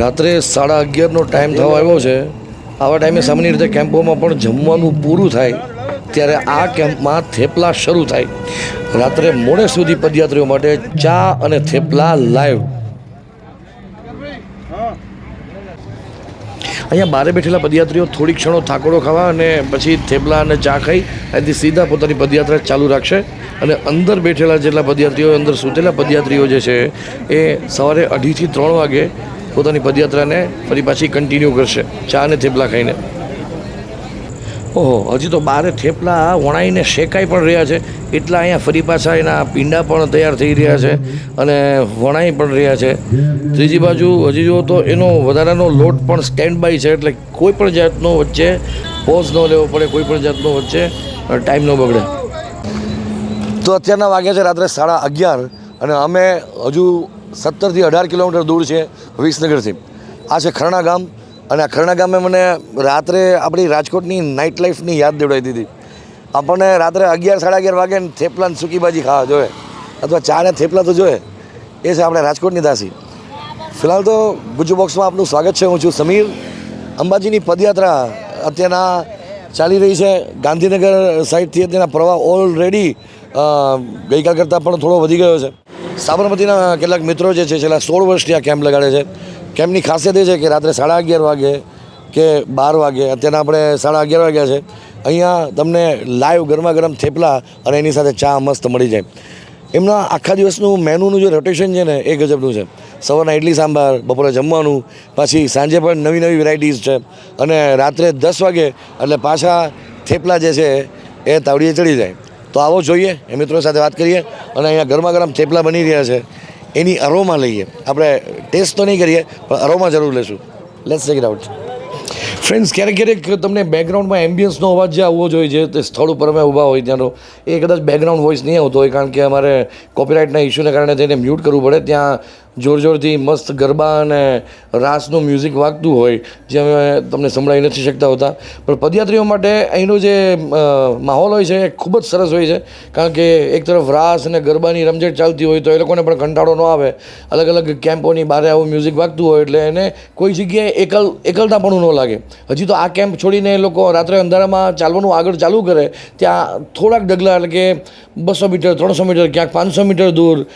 રાત્રે સાડા અગિયારનો ટાઈમ થવા આવ્યો છે. આવા ટાઈમે સામાન્ય રીતે કેમ્પોમાં પણ જમવાનું પૂરું થાય, ત્યારે આ કેમ્પમાં થેપલા શરૂ થાય. રાત્રે મોડે સુધી પદયાત્રીઓ માટે ચા અને થેપલા લાઈવ અહીંયા બારે બેઠેલા પદયાત્રીઓ થોડી ક્ષણો થાકોડો ખાવા અને પછી થેપલા અને ચા ખાઈ અહીંથી સીધા પોતાની પદયાત્રા ચાલુ રાખશે. અને અંદર બેઠેલા જેટલા પદયાત્રીઓ, અંદર સૂતેલા પદયાત્રીઓ જે છે, એ સવારે અઢીથી ત્રણ વાગે પોતાની પદયાત્રાને ફરી પાછી કન્ટિન્યુ કરશે. ચા અને થેપલા ખાઈને. ઓહો, હજી તો બારે થેપલા વણાઈને શેકાઈ પણ રહ્યા છે. એટલા અહીંયા ફરી પાછા એના પીંડા પણ તૈયાર થઈ રહ્યા છે અને વણાઈ પણ રહ્યા છે. ત્રીજી બાજુ હજી જુઓ તો એનો વધારાનો લોટ પણ સ્ટેન્ડ બાય છે, એટલે કોઈ પણ જાતનો વચ્ચે પોઝ ન લેવો પડે, કોઈ પણ જાતનો વચ્ચે ટાઈમ ન બગડે. તો અત્યારના વાગ્યા છે રાત્રે સાડા અગિયાર અને અમે હજુ સત્તરથી અઢાર કિલોમીટર દૂર છે વિસનગરથી. આ છે ખરણા ગામ. અને અખરણા ખરણા ગામે મને રાત્રે આપણી રાજકોટની નાઇટ લાઈફની યાદ દેવડાવી દીધી. આપણને રાત્રે અગિયાર, સાડા અગિયાર વાગે થેપલા સૂકી ભાજી ખાવા જોઈએ અથવા ચા ને થેપલા તો જોઈએ એ છે આપણે રાજકોટની દાસી. ફિલહાલ તો ગુજુ બોક્સમાં આપનું સ્વાગત છે. હું છું સમીર. અંબાજીની પદયાત્રા અત્યારના ચાલી રહી છે. ગાંધીનગર સાઈડથી અત્યારના પ્રવાહ ઓલરેડી ગઈકાલ કરતાં પણ થોડો વધી ગયો છે. સાબરમતીના કેટલાક મિત્રો જે છે, છેલ્લા સોળ વર્ષથી આ કેમ્પ લગાડે છે. કેમ્પની ખાસિયત એ છે કે રાત્રે સાડા અગિયાર વાગે કે બાર વાગે, અત્યારના આપણે સાડા અગિયાર વાગ્યા છે, અહીંયા તમને લાઈવ ગરમા ગરમ થેપલા અને એની સાથે ચા મસ્ત મળી જાય. એમના આખા દિવસનું મેનુનું જે રોટેશન છે ને એ ગજબનું છે. સવારના ઇડલી સાંભાર, બપોરે જમવાનું, પછી સાંજે પણ નવી નવી વેરાયટીઝ છે અને રાત્રે દસ વાગે એટલે પાછા થેપલા જે છે એ તાવડીએ ચડી જાય. તો આવો જોઈએ, એ મિત્રો સાથે વાત કરીએ અને અહીંયા ગરમા ગરમ થેપલા બની રહ્યા છે. એની અરોમાં લઈએ. આપણે ટેસ્ટ તો નહીં કરીએ, પણ અરોમાં જરૂર લેશું. Let's check it out friends ક્યારેક ક્યારેક તમને બેકગ્રાઉન્ડમાં એમ્બિયન્સનો અવાજ જે આવવો જોઈએ, જે તે સ્થળ ઉપર અમે ઊભા હોય ત્યાંનો, એ કદાચ બેકગ્રાઉન્ડ વોઇસ નહીં આવતો હોય, કારણ કે અમારે કોપીરાઇટના ઇસ્યુને કારણે તેને મ્યુટ કરવું પડે. ત્યાં જોર જોરથી મસ્ત ગરબા અને રાસનું મ્યુઝિક વાગતું હોય, જે અમે તમને સંભળાવી નથી શકતા હોતા. પણ પદયાત્રીઓ માટે અહીંનો જે માહોલ હોય છે એ ખૂબ જ સરસ હોય છે. કારણ કે એક તરફ રાસ અને ગરબાની રમઝટ ચાલતી હોય તો એ લોકોને પણ કંટાળો ન આવે. અલગ અલગ કેમ્પોની બહાર આવું મ્યુઝિક વાગતું હોય એટલે એને કોઈ જગ્યાએ એકલ એકલતાપણું ન લાગે. હજી તો આ કેમ્પ છોડીને એ લોકો રાત્રે અંધારામાં ચાલવાનું આગળ ચાલુ કરે, ત્યાં થોડાક ડગલા એટલે કે બસો મીટર, ત્રણસો મીટર, ક્યાંક પાંચસો મીટર દૂર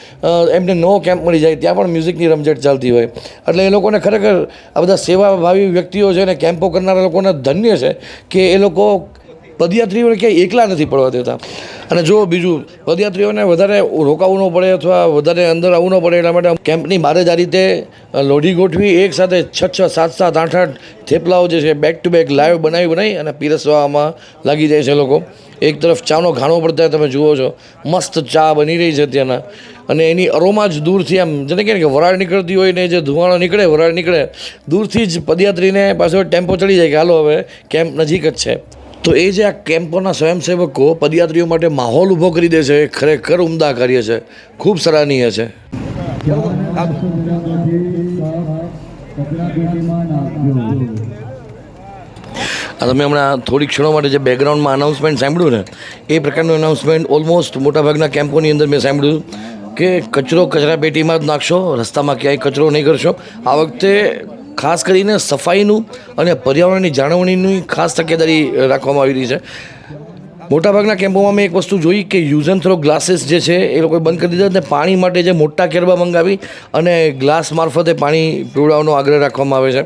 એમને નવો કેમ્પ મળી જાય, ત્યાં પણ મ્યુઝિકની રમઝટ ચાલતી હોય. એટલે એ લોકોને ખરેખર આ બધા સેવાભાવી વ્યક્તિઓ છે ને કેમ્પો કરનારા લોકોને ધન્ય છે કે એ લોકો પદયાત્રીઓને ક્યાંય એકલા નથી પડવા દેતા. અને જો બીજું, પદયાત્રીઓને વધારે રોકાવું ન પડે અથવા વધારે અંદર આવવું ન પડે એટલા માટે કેમ્પની બહાર જ આ રીતે લોઢી ગોઠવી, એક સાથે છ છ, સાત સાત, આઠ આઠ થેપલાઓ જે છે બેક ટુ બેક લાઈવ બનાવી બનાવી અને પીરસવામાં લાગી જાય છે લોકો. એક તરફ ચાનો ઘાણો પડતા તમે જુઓ છો, મસ્ત ચા બની રહી છે ત્યાંના. અને એની અરોમાં જ દૂરથી આમ, જેને કહે કે વરાળ નીકળતી હોય ને જે ધુવાળો નીકળે, વરાળ નીકળે, દૂરથી જ પદયાત્રીને પાછો ટેમ્પો ચડી જાય કે હાલો હવે, કેમ્પ નજીક જ છે. તો એ જે આ કેમ્પોના સ્વયંસેવકો પદયાત્રીઓ માટે માહોલ ઊભો કરી દે છે, એ ખરેખર ઉમદા કાર્ય છે. ખૂબ સરાહનીય છે. આ તમે હમણાં થોડી ક્ષણો માટે જે બેકગ્રાઉન્ડમાં અનાઉન્સમેન્ટ સાંભળ્યું ને, એ પ્રકારનું અનાઉન્સમેન્ટ ઓલમોસ્ટ મોટાભાગના કેમ્પોની અંદર મેં સાંભળ્યું કે કચરો કચરા પેટીમાં જ નાખશો, રસ્તામાં ક્યાંય કચરો નહીં કરશો. આ વખતે ખાસ કરીને સફાઈનું અને પર્યાવરણની જાળવણીની ખાસ તકેદારી રાખવામાં આવી રહી છે. મોટાભાગના કેમ્પોમાં મેં એક વસ્તુ જોઈ કે યુઝ એન્ડ થ્રો ગ્લાસીસ જે છે, એ લોકોએ બંધ કરી દીધા અને પાણી માટે જે મોટા કેરબા મંગાવી અને ગ્લાસ મારફતે પાણી પીવડાવવાનો આગ્રહ રાખવામાં આવે છે.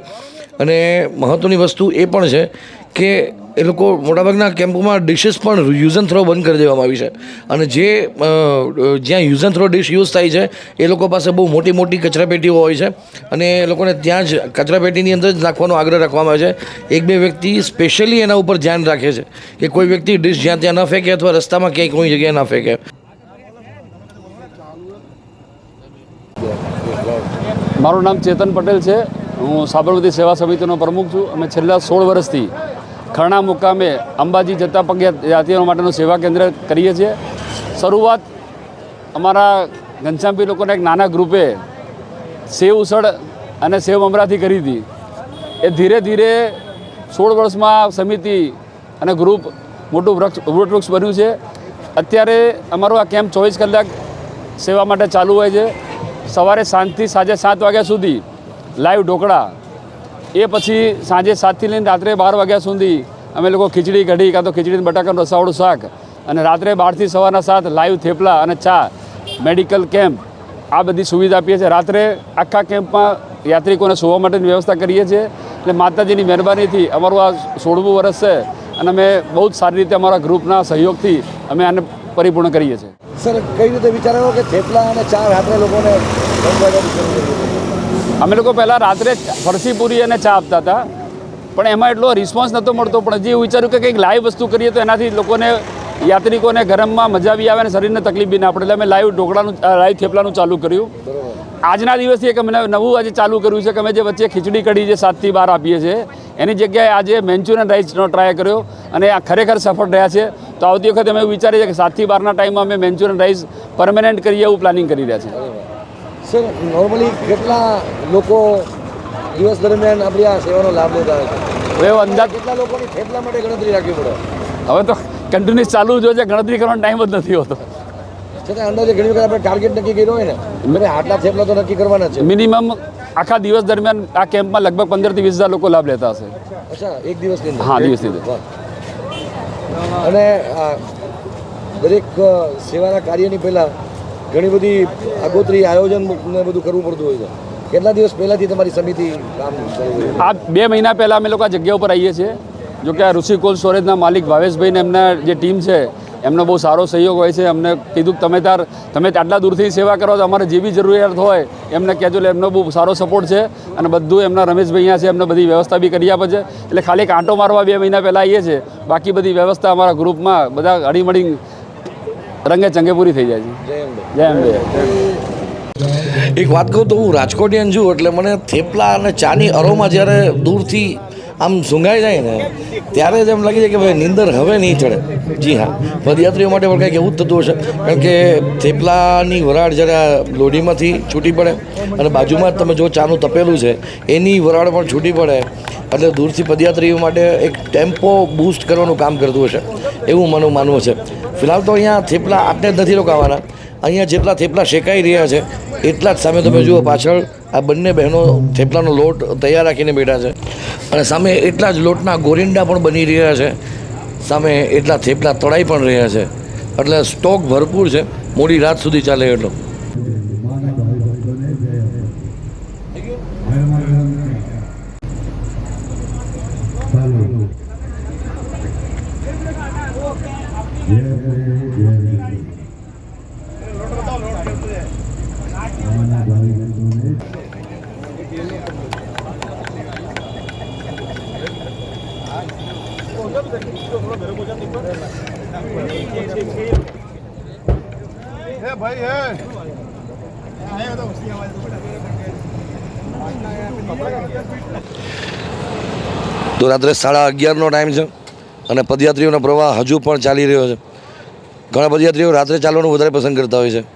અને મહત્ત્વની વસ્તુ એ પણ છે કે એ લોકો મોટાભાગના કેમ્પોમાં ડિશિસ પણ યુઝ એન્ડ થ્રો બંધ કરી દેવામાં આવી છે. અને જે જ્યાં use and throw dish use થાય છે, એ લોકો પાસે બહુ મોટી મોટી કચરાપેટીઓ હોય છે. અને એ લોકોને ત્યાં જ કચરાપેટીની અંદર જ નાખવાનો આગ્રહ રાખવામાં આવે છે. એક બે વ્યક્તિ સ્પેશિયલી એના ઉપર ધ્યાન રાખે છે કે કોઈ વ્યક્તિ ડિશ જ્યાં ત્યાં ન ફેંકે અથવા રસ્તામાં ક્યાંય કોઈ જગ્યાએ ના ફેંકે. મારું નામ ચેતન પટેલ છે. હું સાબરમતી સેવા સમિતિનો પ્રમુખ છું. અમે છેલ્લા સોળ વર્ષથી ખરણા મુકામે અંબાજી જતા પગે યાત્રીઓ માટેનું સેવા કેન્દ્ર કરીએ છીએ. શરૂઆત અમારા ઘનશ્યામભાઈ લોકોના એક નાના ગ્રુપે સેવ ઉસળ અને સેવ મમરાથી કરી હતી. એ ધીરે ધીરે સોળ વર્ષમાં સમિતિ અને ગ્રુપ મોટું વૃક્ષ વૃક્ષ બન્યું છે. અત્યારે અમારું આ કેમ્પ ચોવીસ કલાક સેવા માટે ચાલુ હોય છે. સવારે સાંજથી સાંજે સાત વાગ્યા સુધી લાઈવ ઢોકળા એ પછી સાંજે સાતથી લઈને રાત્રે બાર વાગ્યા સુધી અમે લોકો ખીચડી કઢી કાં તો ખીચડી બટાકાનું રસાવાળું શાક અને રાત્રે બારથી સવારના સાત લાઈવ થેપલા અને ચા, મેડિકલ કેમ્પ, આ બધી સુવિધા આપીએ છીએ. રાત્રે આખા કેમ્પમાં યાત્રિકોને સુવા માટેની વ્યવસ્થા કરીએ છીએ. એટલે માતાજીની મહેરબાનીથી અમારું આ સોળમું વર્ષ છે અને અમે બહુ જ સારી રીતે અમારા ગ્રુપના સહયોગથી અમે આને પરિપૂર્ણ કરીએ છીએ. સર, કઈ રીતે વિચારાયો કે થેપલા અને ચા રાત્રે લોકોને? અમે લોકો પહેલાં રાત્રે ફરસી પૂરી અને ચા આપતા હતા. પણ એમાં એટલો રિસ્પોન્સ નહોતો મળતો પણ હજી વિચાર્યું કે કંઈક લાઈવ વસ્તુ કરીએ તો એનાથી લોકોને યાત્રિકોને ગરમમાં મજા બી આવે અને શરીરને તકલીફ બી ના પડે. એટલે અમે લાઈવ ઢોકળાનું લાઈવ થેપલાનું ચાલુ કર્યું. આજના દિવસથી એક અમે નવું આજે ચાલુ કર્યું છે કે અમે જે વચ્ચે ખીચડી કઢી જે સાતથી બાર આપીએ છીએ એની જગ્યાએ આજે મેન્ચુરિયન રાઈસનો ટ્રાય કર્યો અને આ ખરેખર સફળ રહ્યા છે. તો આવતી વખતે અમે વિચારીએ છીએ કે સાતથી બારના ટાઈમમાં અમે મેન્ચુરિયન રાઈસ પરમેનન્ટ કરીએ એવું પ્લાનિંગ કરી રહ્યા છીએ. સર નોર્મલી કેટલા લોકો દિવસ દરમિયાન આપણી આ સેવાનો લાભ લેતા હોય છે? હવે અંદાજ કેટલા લોકોની થેપલા માટે ગણતરી રાખવી પડે? હવે તો કન્ટિન્યુઅસ ચાલુ જ છે ગણતરી કરવાનો ટાઈમ જ નથી હોતો. છતાં અંદાજે ઘણી વખત આપણે ટાર્ગેટ નક્કી કર્યો હોય ને મને આટલા થેપલા તો નક્કી કરવાના છે. મિનિમમ આખા દિવસ દરમિયાન આ કેમ્પમાં લગભગ પંદરથી વીસ હજાર લોકો લાભ લેતા હશે. અચ્છા એક દિવસની હા, દિવસની અંદર. અને દરેક સેવાના કાર્યની પહેલાં ઘણી બધી આગોતરી આયોજન ને બધું કરવું પડતું હોય છે. કેટલા દિવસ પહેલાંથી તમારી સમિતિ કામ? આ બે મહિના પહેલાં અમે લોકો આ જગ્યા ઉપર આવીએ છીએ. જો કે આ ઋષિ કોલ સ્ટોરેજના માલિક ભાવેશભાઈને એમના જે ટીમ છે, એમનો બહુ સારો સહયોગ હોય છે. અમને કીધું કે તમે તાર, તમે આટલા દૂરથી સેવા કરો તો અમારે જે બી જરૂરિયાત હોય, એમને કહેજો એટલે એમનો બહુ સારો સપોર્ટ છે અને બધું એમના રમેશભાઈ અહીંયા છે, એમને બધી વ્યવસ્થા બી કરી આપે છે. એટલે ખાલી એક આંટો મારવા બે મહિના પહેલાં આવીએ છીએ. બાકી બધી વ્યવસ્થા અમારા ગ્રુપમાં બધા હળીમળી રંગે ચંગે પૂરી થઈ જાય છે જય અંબે. જય અંબે એક વાત કહું તો હું રાજકોટિયન છું એટલે મને થેપલા અને ચાની અરોમાં જ્યારે દૂરથી આમ સૂંઘાઈ જાય ને, ત્યારે જ એમ લાગી જાય કે ભાઈ નીંદર હવે નહીં ચડે. જી હા. પદયાત્રીઓ માટે પણ કંઈક એવું જ થતું હશે. કારણ કે થેપલાની વરાળ જ્યારે લોઢીમાંથી છૂટી પડે અને બાજુમાં જ તમે જો ચાનું તપેલું છે, એની વરાળ પણ છૂટી પડે. એટલે દૂરથી પદયાત્રીઓ માટે એક ટેમ્પો બૂસ્ટ કરવાનું કામ કરતું હશે. એવું મને માનવું છે. ફિલહાલ તો અહીંયા થેપલા આપણે જ નથી રોકાવાના. અહીંયા જેટલા થેપલા શેકાઈ રહ્યા છે, એટલા જ સામે તમે જુઓ પાછળ આ બંને બહેનો થેપલાનો લોટ તૈયાર રાખીને બેઠા છે. અને સામે એટલા જ લોટના ગોરિંડા પણ બની રહ્યા છે. સામે એટલા થેપલા તળાઈ પણ રહ્યા છે. એટલે સ્ટોક ભરપૂર છે. મોડી રાત સુધી ચાલે એટલો. તો રાત્રે સાડા અગિયારનો ટાઈમ છે અને પદયાત્રીઓનો પ્રવાહ હજુ પણ ચાલી રહ્યો છે. ઘણા પદયાત્રીઓ રાત્રે ચાલવાનું વધારે પસંદ કરતા હોય છે.